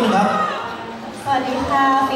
นึงครับ สวัสดีค่ะ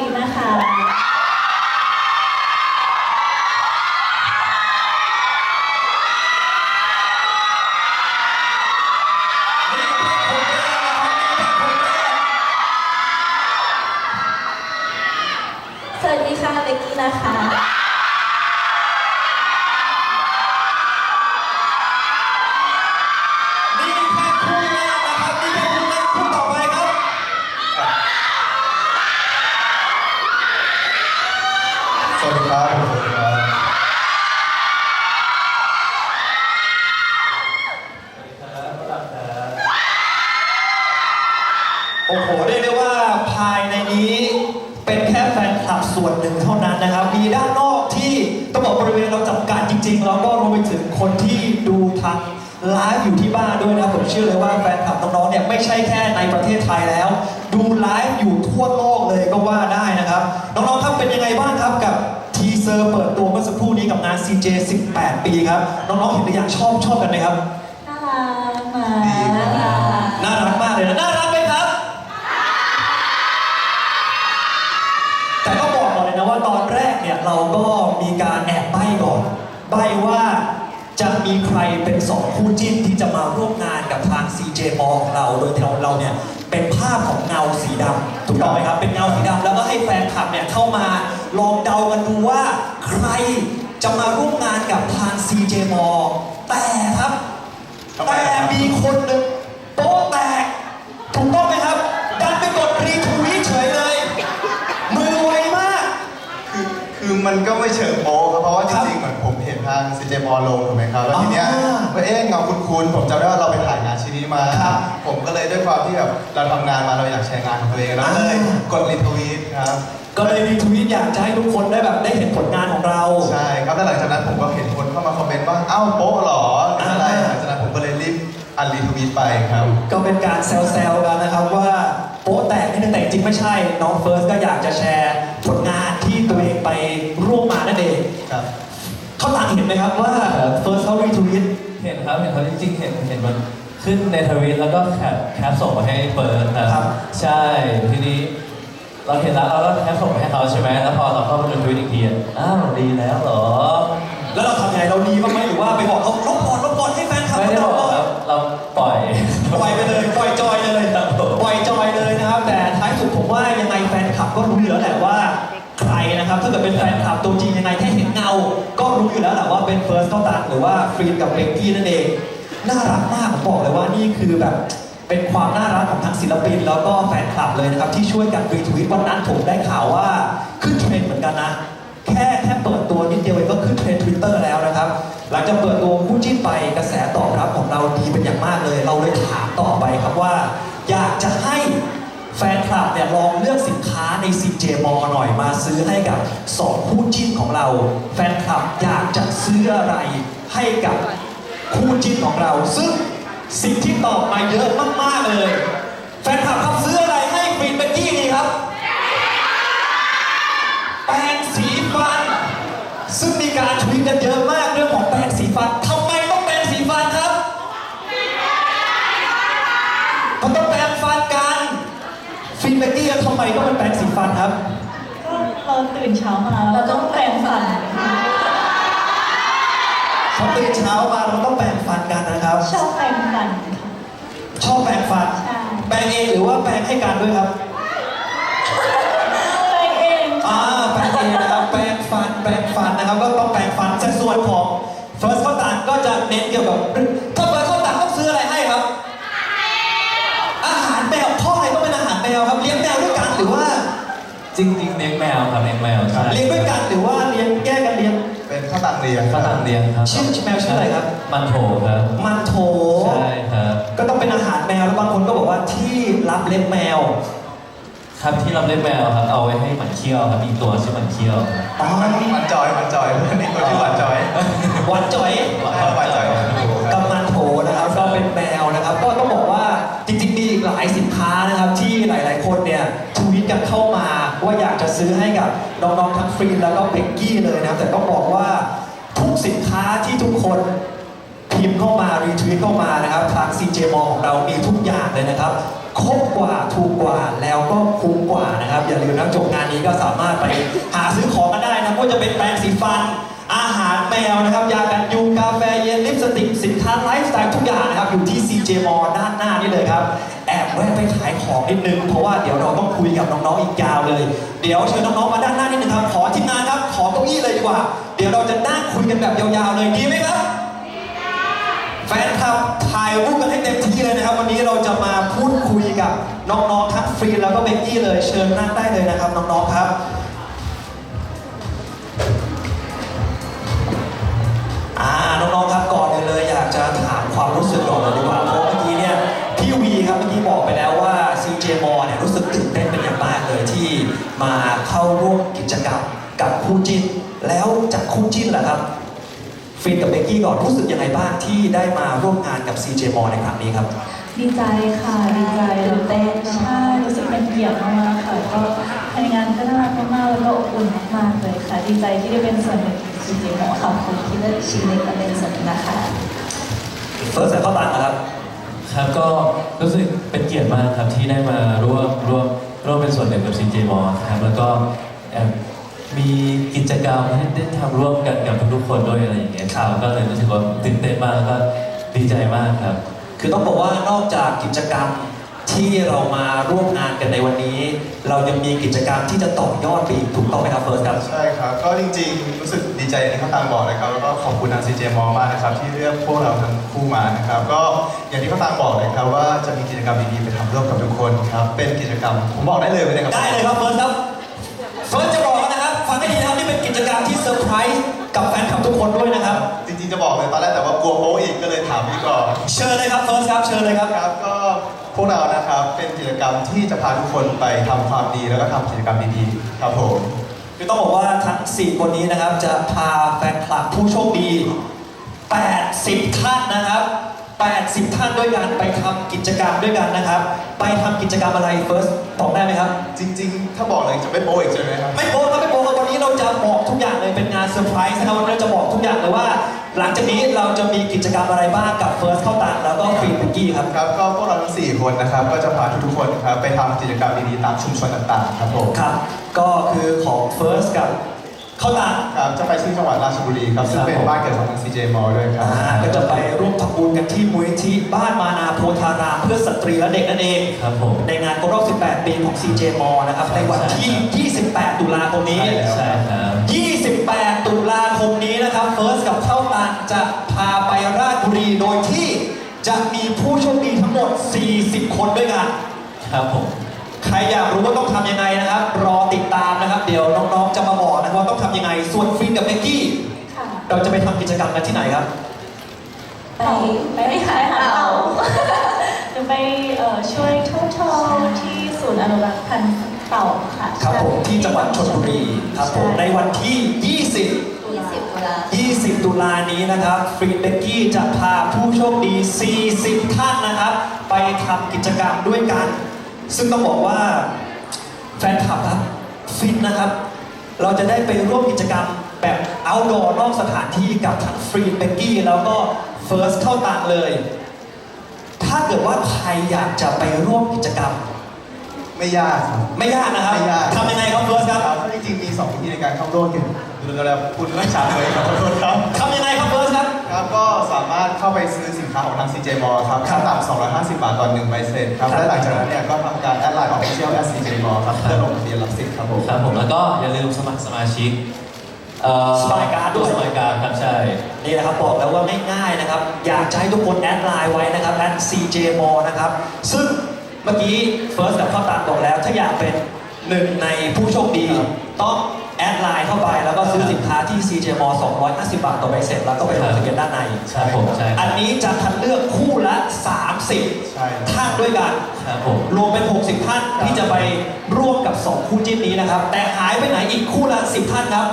ที่บ้านด้วยนะครับผมเชื่อเลยว่าแฟนคลับน้องๆเนี่ยไม่ใช่แค่ในประเทศไทยแล้ว ดูไลฟ์อยู่ทั่วโลกเลยก็ว่าได้นะครับ น้องๆครับเป็นยังไงบ้างครับกับทีเซอร์เปิดตัวเมื่อสักครู่นี้กับงาน CJ 18 ปีครับ น้องๆเห็นหรือยังชอบชอบกันไหมครับ น่ารักมาดีครับน่ารักมากเลยนะน่ารักไหมครับ แต่ก็บอกก่อนเลยนะว่าตอนแรกเนี่ยเราก็มีการแอบใบ้ก่อน ใบ้ว่าจะมีใครเป็นสองคู่จิ้นที่จะ มาร่วมงานกับทาง CJ m ของเรา โดยที่เราเราเนี่ยเป็นภาพของเงาสีดำถูกต้องไหมครับ เป็นเงาสีดำแล้วก็ให้แฟนคลับเนี่ยเข้ามาลองเดากันดูว่าใครจะมาร่วมงานกับทาง CJ m แต่ครับทำไมแต่ครับมีคนหนึ่งโป๊ะแตกถูกต้องไหมครับ ดันไปกดรีทวีตเฉยเลย มือไวมาก คือคือมันก็ไม่เชิงโป๊ะครับเพราะว่าจครับริงๆเหมือนผมเห็นทางซีเจมอลงถูกไหมครับแล้วทีเนี้ย อ่าว่า เอ๊ะเงาคุ้นๆผมจำได้ว่าเราไปถ่ายงานชิ้นนี้มา ครับผมก็เลยด้วยความที่แบบเราทำงานมาเราอยากแชร์งานของตัวเองเราก็เลยอ่า กดรีทวีตครับก็เลยรีทวีตอยากจะให้ทุกคนได้แบบได้เห็นผลงานของเรา ใช่ครับแล้วหลังจากนั้นผมก็เห็นคนเข้ามาคอมเมนต์ว่าอ้าวโป๊ะเหรอหรืออะไรอ่า หลังจากนั้นผมก็เลยรีบอันรีทวีตไปครับ ก็เป็นการแซวๆกันนะครับว่าโป๊ะแตกนี่แต่จริงไม่ใช่ น้องเฟิร์สก็อยากจะแชร์ผลงานที่ตัวเองไปร่วมมานั่นเอง ครับเขา หลังเห็นไหมครับว่าเฟิร์สเขารีทวีตเห็นครับเห็นเขาจริงๆเห็นเห็นมันขึ้นในทวิตแล้วก็แคปแคปส่งมาให้เปิดครับครับ ใช่ทีนี้ เราเห็นแล้วเราก็แคปส่งไปให้เขาใช่ไหมแล้วพอเราเข้าไปดูทวิตอีกทีอะอ้าวดีแล้วเหรอ แล้วเราทำไงเราดีบ้างไหมหรือว่าไปบอกเขาลบก่อนลบก่อนให้แฟนคลับไม่ได้เขาบอกก่อนครับเราปล่อยปล่อยไปเลยปล่อยจอยเลยครับผมปล่อยจอยเลยนะครับ แต่ท้ายสุดผมว่ายังไงแฟนคลับก็รู้อยู่แล้วแหละว่าใครนะครับถ้าเกิดเป็นแฟนคลับตัวจริงยังไงแค่ เห็นเงาก็รู้อยู่แล้วแหละว่าเป็นเฟิร์สเข้าตัดหรือว่าฟรีนกับเบกกี้นั่นเอง น่ารักมากผมบอกเลยว่านี่คือแบบเป็นความน่ารักของทั้งศิลปิน แล้วก็แฟนคลับเลยนะครับ ที่ช่วยกันรีทวีตวันนั้นผมได้ข่าวว่าขึ้นเทรนด์เหมือนกันนะ แค่แค่เปิดตัวนิดเดียวเองก็ขึ้นเทรนด์ทวิตเตอร์แล้วนะครับ หลังจากเปิดตัวคู่จิ้นไปกระแสตอบรับของเราดีเป็นอย่างมากเลย เราเลยถามต่อไปครับว่า อยากจะ แฟนคลับเนี่ยลองเลือกสินค้าใน CJ m หน่อยมาซื้อให้กับสองคู่จิ้นของเรา แฟนคลับอยากจะซื้ออะไรให้กับคู่จิ้นของเรา ซึ่งสิ่งที่ตอบมาเยอะมากๆเลย แฟนคลับครับซื้ออะไรให้ฟินเป็น ตื่นเช้ามาเราต้องแปรงฟัน พอตื่นเช้ามาเราต้องแปรงฟันกันนะครับ ชอบแปรงฟันค่ะชอบแปรงฟัน ใช่แปรงเองหรือว่าแปรงให้กันด้วยครับ แปรงเองอ่าแปรงเองนะครับ แปรงฟัน แปรงฟันนะครับ ก็ต้องแปรงฟันแต่ส่วนของ First ข้าวตานก็จะเน้นเกี่ยวกับ จริงๆเลี้ยงแมวครับเลี้ยงแมวใช่เลี้ยงด้วยกันหรือว่าเลี้ยงแยกกันเลี้ยงเป็นข้าวตังเรียงก็ตังเลี้ยงครับชื่อแมวชื่ออะไรครับ มันโถครับมันโถ ใช่ครับ ก็ต้องเป็นอาหารแมวแล้วบางคนก็บอกว่าที่รับเล็บแมวครับที่เราเลี้ยงแมวครับเอาไว้ให้หมันเคี้ยวครับมีตัวชื่อหมันเคี้ยวอ๋อมันมันจอยมันจอยอันนี้คนชื่อหวานจอยหวานจ่อยหวานจอยหวานจอย กำมันโถนะครับก็เป็นแมวนะครับ ก็ต้อง ซื้อให้กับน้องๆทั้งฟรีนแล้วก็เบกกี้เลยนะครับแต่ต้องบอกว่าทุกสินค้าที่ทุกคนพิมพ์เข้ามารีทวีตเข้ามานะครับ ทาง CJ m ของเรามีทุกอย่างเลยนะครับครบกว่าถูกกว่าแล้วก็คุ้มกว่านะครับ อย่าลืมนะจบงานนี้ก็สามารถไปหาซื้อของกันได้นะไม่ว่าจะเป็นแปรงสีฟัน อาหารแมวนะครับ ยากันยุงกาแฟเย็นลิปสติกสินค้าไลฟ์สไตล์ทุกอย่างนะครับ อยู่ที่ CJ m ด้านหน้านี่เลยครับ ออบแวะไปขายของนิดนึง เพราะว่าเดี๋ยวเราต้องคุยกับน้องๆอีกยาวเลย เดี๋ยวเชิญน้องๆมาด้านหน้านิดนึงครับ ขอทีมงานครับ ขอเก้าอี้เลยดีกว่า เดี๋ยวเราจะนั่งคุยกันแบบยาวๆเลยดีไหมครับแฟนคลับถ่ายรูปกันให้เต็มที่เลยนะครับ วันนี้เราจะมาพูดคุยกับน้องๆทั้งฟรีแล้วก็เบกกี้เลยเชิญนั่งได้เลยนะครับน้องๆครับอ่าน้องๆครับก่อนเลยเลยอยากจะถามความรู้สึกก่อนเลยดีกว่า มาเข้าร่วมกิจกรรมกับคู่จิ้น แล้วจากคู่จิ้นแหละครับ ฟินกับเบกกี้ก่อนรู้สึกยังไงบ้างที่ได้มาร่วมงานกับ CJ m ในครั้งนี้ครับ ดีใจค่ะดีใจตื่นเต้นใช่รู้สึกเป็นเกียรติมากๆค่ะก็ภายในงานก็น่ารักมากๆแล้วก็อบอุ่นมากๆเลยค่ะ ดีใจที่ได้เป็นส่วนหนึ่งของซีจีโมขอบคุณที่ได้ชี้เล็กมาเป็นส่วนหนึ่งนะคะเฟิร์สใส่ข้อตังนะครับ ครับก็รู้สึกเป็นเกียรติมากครับที่ได้มาร่วมร่วม ร่วมเป็นส่วนหนึ่งกับ CJ m ครับแล้วก็แอบมีกิจกรรมให้ได้ทำร่วมกันกับทุกๆคนด้วยอะไรอย่างเงี้ยครับก็เลยรู้สึกว่าตื่นเต้นมากแล้วก็ดีใจมากครับ คือต้องบอกว่านอกจากกิจกรรม ที่เรามาร่วมงานกันในวันนี้ เรายังมีกิจกรรมที่จะต่อยอดไปอีกถูกต้องไหมครับเฟิร์สครับ ใช่ครับ ก็จริงๆ รู้สึกดีใจที่เขาตามบอกนะครับ แล้วก็ขอบคุณทาง CJ มอมากนะครับ ที่เลือกพวกเราทั้งคู่มานะครับ ก็อย่างที่เขาตามบอกเลยครับว่าจะมีกิจกรรมดีๆไปทำร่วมกับทุกคนครับ เป็นกิจกรรมผมบอกได้เลยไหมเนะครับ ได้เลยครับเฟิร์สครับ เฟิร์สจะบอกนะครับฟังให้ดีนะครับนี่เป็นกิจกรรมที่เซอร์ไพรส์กับแฟนคลับทุกคนด้วยนะครับ จริงๆจะบอกเลยตอนแรกแต่ว่ากลัวโป๊อีกก็เลยถามพี่ก่อนเชิญเลยครับเฟิร์สครับเชิญเลยครับ ครับก็ พวกเรานะครับเป็นกิจกรรมที่จะพาทุกคนไปทำความดีแล้วก็ทำกิจกรรมดีๆครับผมคือต้องบอกว่าทั้ง 4 คนนี้นะครับ จะพาแฟนคลับผู้โชคดี 80 ท่านนะครับ 80 ท่านด้วยกันไปทำกิจกรรมด้วยกันนะครับ ไปทำกิจกรรมอะไรเฟิร์สบอกได้ไหมครับ จริง ๆ ถ้าบอกเลยจะไม่โป๊อีกใช่ไหมครับ ไม่โป๊ครับไม่โป๊ครับวันนี้เราจะบอกทุกอย่างเลยเป็นงานเซอร์ไพรส์นะครับวันนี้เราจะบอกทุกอย่างเลยว่า หลังจากนี้เราจะมีกิจกรรมอะไรบ้างกับเฟิร์สเข้าตังแล้วก็ฟรีเบกกี้ครับ ครับก็พวกเราทั้ง4คนนะครับก็จะพาทุกๆคนครับไปทำกิจกรรมดีๆตามชุมชนต่างๆครับผมครับ ก็คือของเฟิร์สกับเข้าตัง ครับจะไปที่จังหวัดราชบุรีครับซึ่งเป็นบ้านเกิดของทาง CJ m a l l ด้วยครับ อ่าก็จะไปร่วมทำบุญกันที่มูลนิธิบ้านมานาโพธารามเพื่อสตรีและเด็กนั่นเอง ครับผมในงานครบรอบ 18 ปีของ CJ m นะครับ ในวันที่ 28 ตุลาคมนี้ ใช่แล้วใช่ครับ 28 ตุลาคมนี้นะครับเฟิร์สกับ จะมีผู้โชคดีทั้งหมด 40 คนด้วยกัน ครับผม ใครอยากรู้ว่าต้องทำยังไงนะครับ รอติดตามนะครับ เดี๋ยวน้องๆจะมาบอกนะครับว่าต้องทำยังไง ส่วนฟินกับเบกกี้ ค่ะเราจะไปทำกิจกรรมกันที่ไหนครับ ไปไปไม่ขายอาหารเต่าจะไปเอ่อช่วยทุ่งทองที่ศูนย์อนุรักษ์พันธุ์เต่าค่ะครับผมที่จังหวัดชลบุรีครับผมในวันที่ 20 20ตุลา20 ตุลานี้นะครับฟรีเบกกี้จะพาผู้โชคดี 40 ท่านนะครับ ไปทำกิจกรรมด้วยกัน ซึ่งต้องบอกว่าแฟนคลับครับฟินนะครับ เราจะได้ไปร่วมกิจกรรมแบบ outdoor นอกสถานที่กับทั้งฟรีเบกกี้แล้วก็เฟิร์สเข้าตังเลย ถ้าเกิดว่าใครอยากจะไปร่วมกิจกรรม ไม่ยากครับ ไม่ยากนะครับไม่ยาก ทำยังไงครับเฟิร์สครับ ครับจริงๆมี 2 วิธีในการเข้าร่วมกัน ดูแล้วคุณเรื่องช้าเลยครับขอโทษครับทำยังไงครับเฟิร์สครับ ครับก็สามารถเข้าไปซื้อสินค้าของทาง CJ m a l l ครับขั้นต่ำ250 บาทต่อหนึ่งใบเสร็จครับครับ และหลังจากนั้นเนี่ยก็ทำการแอดไลน์ออฟฟิเชียลแอด CJ m a l l ครับเพื่อลงทะเบียนรับสิทธิ์ครับผม ครับผมแล้วก็อย่าลืมสมัครสมาชิกเอ่อสมัยการ์ดด้วย สมัยการดครับใช่ นี่นะครับบอกแล้วว่าง่ายๆนะครับ อยากจะให้ทุกคนแอดไลน์ไว้นะครับแอด CJ m o นะครับ ซึ่งเมื่อกี้เฟิร์สกับข้าวตาลบอกแล้ว ถ้าอยากเป็นหนึ่งในผู้โชคดีครับต้อง แอดไลน์เข้าไปแล้วก็ซื้อสินค้าที่ CJ m 250 บาทต่อใบเสร็จแล้วก็ไปลงทะเบียนด้านในใช่ผมใช่อันนี้จะคัดเลือกคู่ละ30ใช่ครับท่านด้วยกัน ครับผม รวมเป็น 60 ท่านที่จะไปร่วมกับ 2 คู่จิ้นนี้นะครับ แต่หายไปไหนอีกคู่ละ 10 ท่านครับ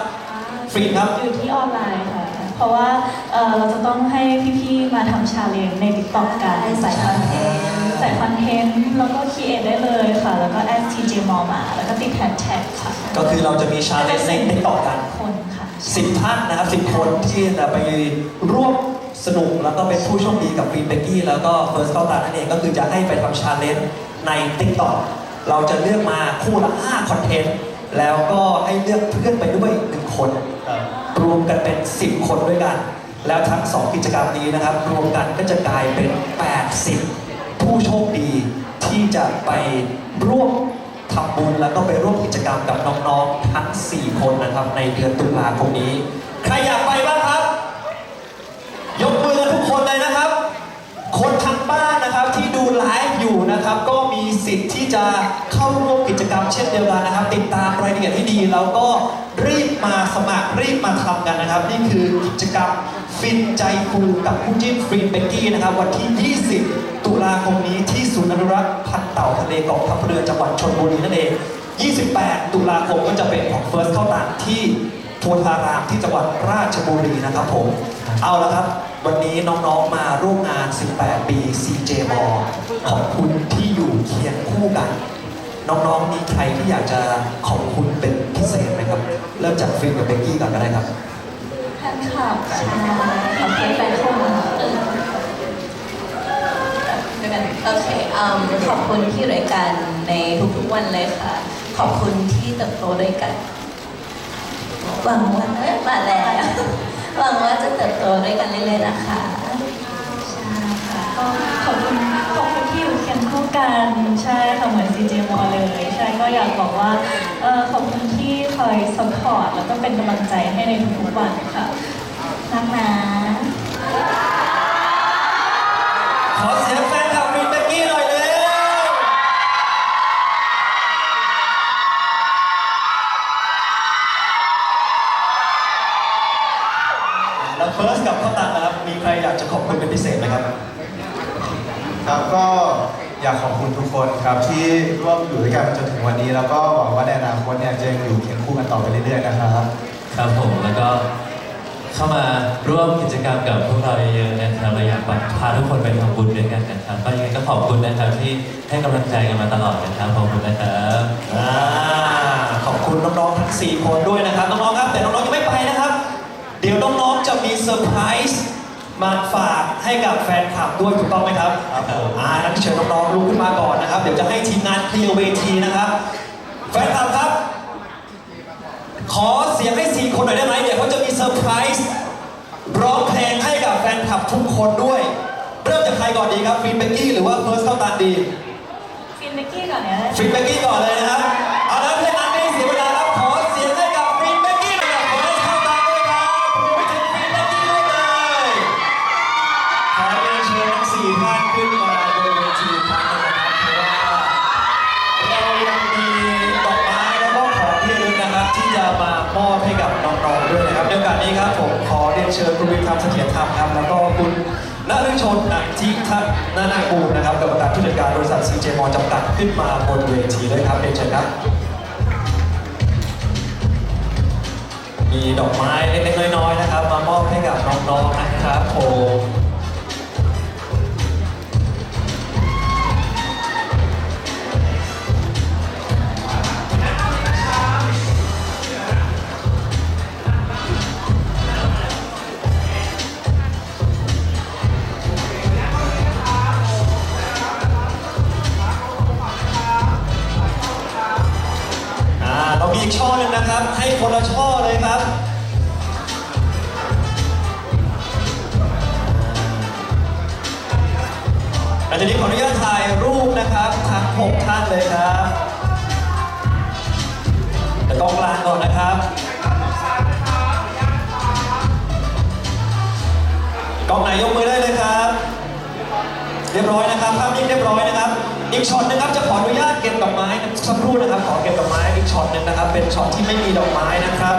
ฟรีครับ อยู่ที่ออนไลน์ค่ะ เพราะว่าเอ่อเราจะต้องให้พี่ๆ มาทำชาเลนจ์ใน TikTok กันใส่คอนเทนต์ ใส่คอนเทนต์แล้วก็คีเอทได้เลยค่ะ แล้วก็แอด TJ m o มาแล้วก็ติดแฮชแท็กค่ะก็คือเราจะมีชาเลนจ์ในติ๊กต็อกกันคนค่ะ สิบท่านนะครับสิบคนที่จะไปร่วมสนุกแล้วก็เป็นผู้โชคดีกับฟรีเบกกี้แล้วก็เฟิร์สเข้าตานั่นเองก็คือจะให้ไปทำชาเลนจ์ใน t ิ k t o k เราจะเลือกมาคู่ละ5คอนเทนต์แล้วก็ให้เลือกเพื่อนไปด้วย1คนครับรวมกันเป็น 10 คนด้วยกัน แล้วทั้ง 2 กิจกรรมนี้นะครับ รวมกันก็จะกลายเป็น 80 ผู้โชคดีที่จะไปร่วมทำบุญแล้วก็ไปร่วมกิจกรรมกับน้องๆทั้ง 4 คนนะครับ ในเดือนตุลาคมนี้ ใครอยากไปบ้างครับ ยกมือกันทุกคนเลยนะครับ คนทางบ้านนะครับที่ดูไลฟ์อยู่นะครับก็ สิทธิ์ที่จะเข้าร่วมกิจกรรมเช่นเดียวกันนะครับ ติดตามรายละเอียดให้ดีแล้วก็รีบมาสมัครรีบมาทำกันนะครับ นี่คือกิจกรรมฟินใจฟูกับคู่จิ้นฟรีนเบกกี้นะครับ วันที่ 20 ตุลาคมนี้ที่ศูนย์อนุรักษ์พันเต่าทะเลกองทัพเรือจังหวัดชลบุรีนั่นเอง 28 ตุลาคมก็จะเป็นของเฟิร์สเข้าต่างที่โพธารามที่จังหวัดราชบุรีนะครับผม เอาละครับ วันนี้น้องๆมาร่วมงาน 18 ปี CJ m ขอบคุณที่อยู่เคียงคู่กัน น้องๆ มีใครที่อยากจะขอบคุณเป็นพิเศษไหมครับ เริ่มจากฟิล์มกับเบกกี้ก่อนก็ได้ครับแฟนคลับใช่ขอบคุณแฟนคลับเออด้วยกันโอเคอืมขอบคุณที่อยู่ด้วยกันในทุกๆวันเลยค่ะ ขอบคุณที่เติบโตด้วยกันหวังว่าเอ้ยมาแล้ว หวังว่าจะเติบโตด้วยกันเรื่อยๆนะคะใช่ค่ะก็ขอบคุณขอบคุณที่อยู่เคียงคู่กันใช่ค่ะเหมือน CJ m เลย ใช่ก็อยากบอกว่าเออขอบคุณที่คอยซัพพอร์ตแล้วก็เป็นกำลังใจให้ในทุกๆวันค่ะรักนะ ขอบคุณเป็นพิเศษไหมครับครับก็อยากขอบคุณทุกคนครับที่ร่วมอยู่ด้วยกันมาจนถึงวันนี้ แล้วก็หวังว่าในอนาคตเนี่ยจะยังอยู่เคียงคู่กันต่อไปเรื่อยๆนะครับครับผมแล้วก็เข้ามาร่วมกิจกรรมกับพวกเราเยอะๆนะครับเราอยากพาทุกคนไปทำบุญด้วยกันนะครับก็ยังไงก็ขอบคุณนะครับที่ให้กำลังใจกันมาตลอดนะครับขอบคุณนะครับอ่าขอบคุณน้องๆทั้ง4คนด้วยนะครับน้องๆครับแต่น้องๆยังไม่ไปนะครับ เดี๋ยวน้องๆจะมีเซอร์ไพรส์ มาฝากให้กับแฟนคลับด้วยถูกต้องไหมครับครับผมอ่านั้นเชิญน้องๆลุกขึ้นมาก่อนนะครับ เดี๋ยวจะให้ทีมงานเคลียร์เวทีนะครับ แฟนคลับครับ ขอเสียงให้4คนหน่อยได้ไหมเดี๋ยวเขาจะมีเซอร์ไพรส์ร้องเพลงให้กับแฟนคลับทุกคนด้วย เริ่มจากใครก่อนดีครับฟินเบกกี้หรือว่าเฟิร์สเข้าตานดีฟินเบกกี้ก่อนเนี่ยฟรีเบกกี้ก่อนเลยนะครับ เชิญคุณวิทย์ธรรมเสถียรธรรมครับแล้วก็คุณนฤชนนันทิทัศนานากูลนะครับกรรมการผู้จัดการบริษัทซีเจมอจำกัดขึ้นมาบนเวทีเลยครับเรียนเชิญครับมีดอกไม้เล็กๆน้อยๆนะครับ มามอบให้กับน้องๆนะครับผม เรียบร้อยนะครับภาพนิ่งเรียบร้อยนะครับ อีกช็อตนึงครับจะขออนุญาตเก็บดอกไม้สักครู่นะครับ ขอเก็บดอกไม้อีกช็อตหนึ่งนะครับ เป็นช็อตที่ไม่มีดอกไม้นะครับ